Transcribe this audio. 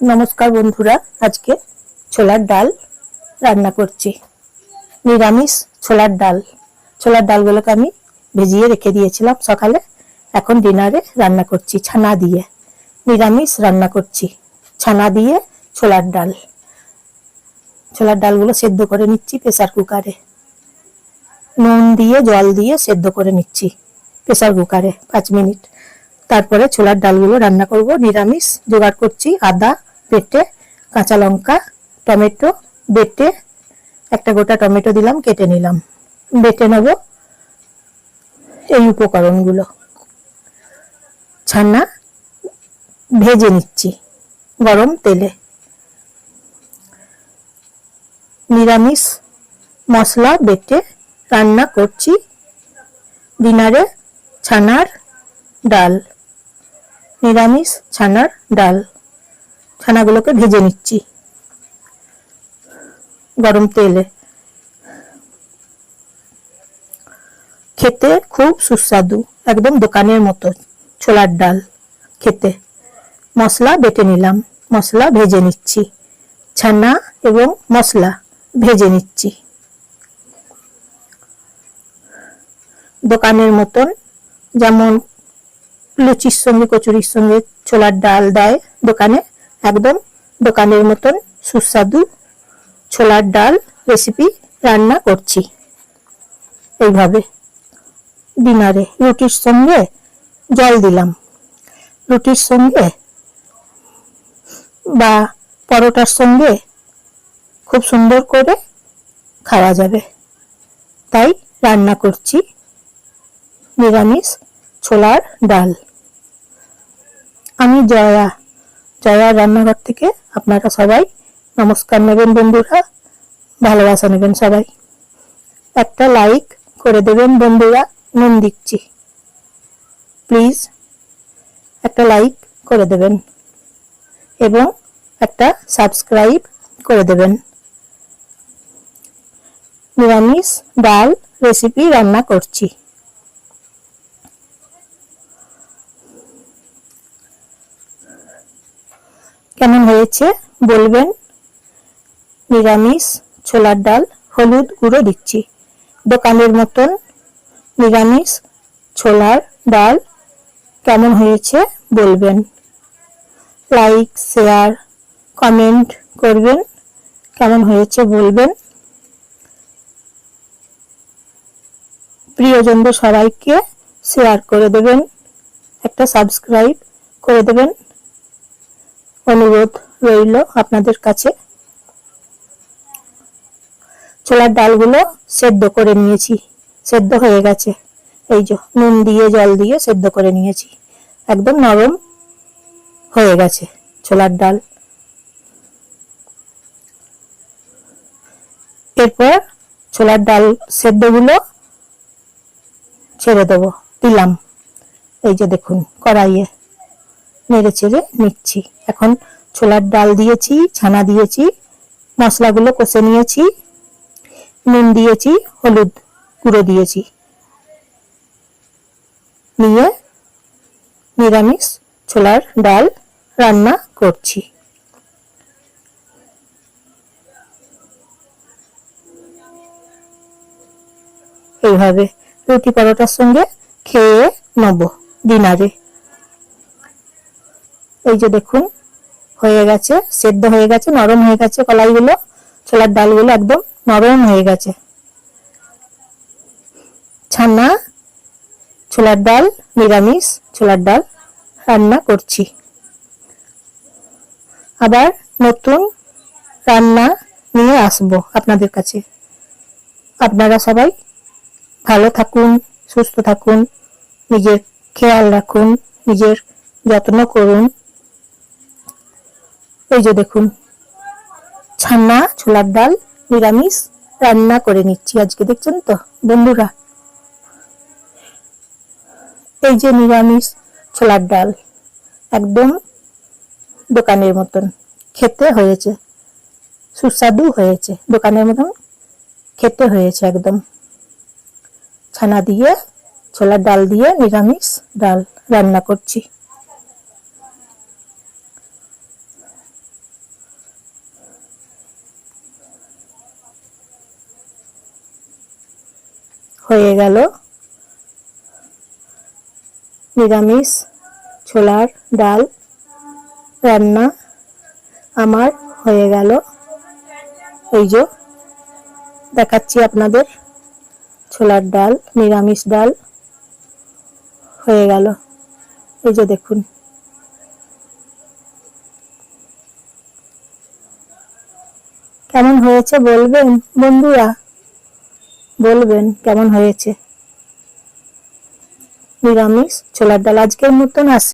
নমস্কার বন্ধুরা, আজকে ছোলার ডাল রান্না করছি। নিরামিষ ছোলার ডাল। ছোলার ডালগুলোকে আমি ভেজিয়ে রেখে দিয়েছিলাম সকালে। এখন ডিনারে রান্না করছি ছানা দিয়ে। নিরামিষ রান্না করছি ছানা দিয়ে ছোলার ডাল। ছোলার ডালগুলো সেদ্ধ করে নিচ্ছি প্রেসার কুকারে। নুন দিয়ে, জল দিয়ে সেদ্ধ করে নিচ্ছি প্রেসার কুকারে পাঁচ মিনিট। তারপরে ছোলার ডালগুলো রান্না করব। নিরামিষ জোগাড় করছি আদা বেটে কাঁচা লঙ্কা, টমেটো, বেটে একটা গোটা টমেটো দিলাম, কেটে নিলাম। বেটে নেব এই উপকরণগুলো। ছানা ভেজে নিচ্ছি গরম তেলে। নিরামিষ মশলা বেটে রান্না করছি ডিনারে ছানার ডাল, নিরামিষ ছানার ডাল। ছানাগুলোকে ভেজে নিচ্ছি। গরম তেলে। খেতে খুব সুস্বাদু, একদম দোকানের মতো, ছোলার ডাল খেতে। মশলা বেটে নিলাম, মশলা ভেজে নিচ্ছি। ছানা এবং মশলা ভেজে নিচ্ছি। দোকানের মতন যেমন লুচির সঙ্গে, কচুরির সঙ্গে ছোলার ডাল দেয় দোকানে একদম দোকানের মতন সুস্বাদু ছোলার ডাল রেসিপি রান্না করছি। এইভাবে ডিনারে রুটির সঙ্গে জল দিলাম। রুটির সঙ্গে বা পরোটার সঙ্গে খুব সুন্দর করে খাওয়া যাবে। তাই রান্না করছি নিরামিষ ছোলার ডাল। আমি জয়া জয়া রান্নাঘর থেকে আপনারা সবাই নমস্কার নেবেন বন্ধুরা, ভালোবাসা নেবেন সবাই। একটা লাইক করে দেবেন বন্ধুরা, নুন দিচ্ছি। প্লিজ একটা লাইক করে দেবেন এবং একটা সাবস্ক্রাইব করে দেবেন। নিরামিষ ডাল রেসিপি রান্না করছি। কেমন হয়েছে বলবেন? নিরামিষ, ছোলার ডাল, হলুদ গুঁড়ো দিচ্ছি। দোকানের মতন নিরামিষ, ছোলার ডাল কেমন হয়েছে বলবেন? লাইক, শেয়ার, কমেন্ট করবেন। কেমন হয়েছে বলবেন? প্রিয়জনদের সবাইকে শেয়ার করে দেবেন, একটা সাবস্ক্রাইব করে দেবেন। অনুরোধ রইল আপনাদের কাছে। ছোলার ডালগুলো সেদ্ধ করে নিয়েছি। সেদ্ধ হয়ে গেছে। এই যে, নুন দিয়ে, জল দিয়ে সেদ্ধ করে নিয়েছি। একদম নরম হয়ে গেছে ছোলার ডাল। এরপর ছোলার ডাল সেদ্ধগুলো ছেড়ে দেবো, দিলাম। এই যে দেখুন, কড়াইয়ে। নেড়ে চেড়ে নিচ্ছি। এখন ছোলার ডাল দিয়েছি, ছানা দিয়েছি, মশলাগুলো কষে নিয়েছি, নুন দিয়েছি, হলুদ গুঁড়ো দিয়েছি। নিয়ে নিরামিষ ছোলার ডাল রান্না করছি। এইভাবে রুটি পরোটার সঙ্গে খেয়ে নেব ডিনারে। এই যে দেখুন, হয়ে গেছে, সেদ্ধ হয়ে গেছে, নরম হয়ে গেছে কলাইগুলো, ছোলার ডালগুলো একদম নরম হয়ে গেছে। ছানা, ছোলার ডাল, নিরামিষ ছোলার ডাল রান্না করছি। আবার নতুন রান্না নিয়ে আসব আপনাদের কাছে। আপনারা সবাই ভালো থাকুন, সুস্থ থাকুন, নিজের খেয়াল রাখুন, নিজের যত্ন করুন। এই যে দেখুন, ছানা, ছোলার ডাল, নিরামিষ রান্না করে নিচ্ছি আজকে, দেখছেন তো বন্ধুরা? এই যে নিরামিষ ছোলার ডাল, একদম দোকানের মতন খেতে হয়েছে, সুস্বাদু হয়েছে, দোকানের মতন খেতে হয়েছে একদম। ছানা দিয়ে, ছোলার ডাল দিয়ে নিরামিষ ডাল রান্না করছি। হয়ে গেল। নিরামিষ, ছোলার ডাল, রান্না আমার হয়ে গেল। এই যে, দেখাচ্ছি আপনাদের। ছোলার ডাল, নিরামিষ ডাল হয়ে গেল। এই যে দেখুন। কেমন হয়েছে বলবেন? বন্ধুরা বলবেন কেমন হয়েছে? নিরামিষ ছোলার ডাল আজকের মতন আস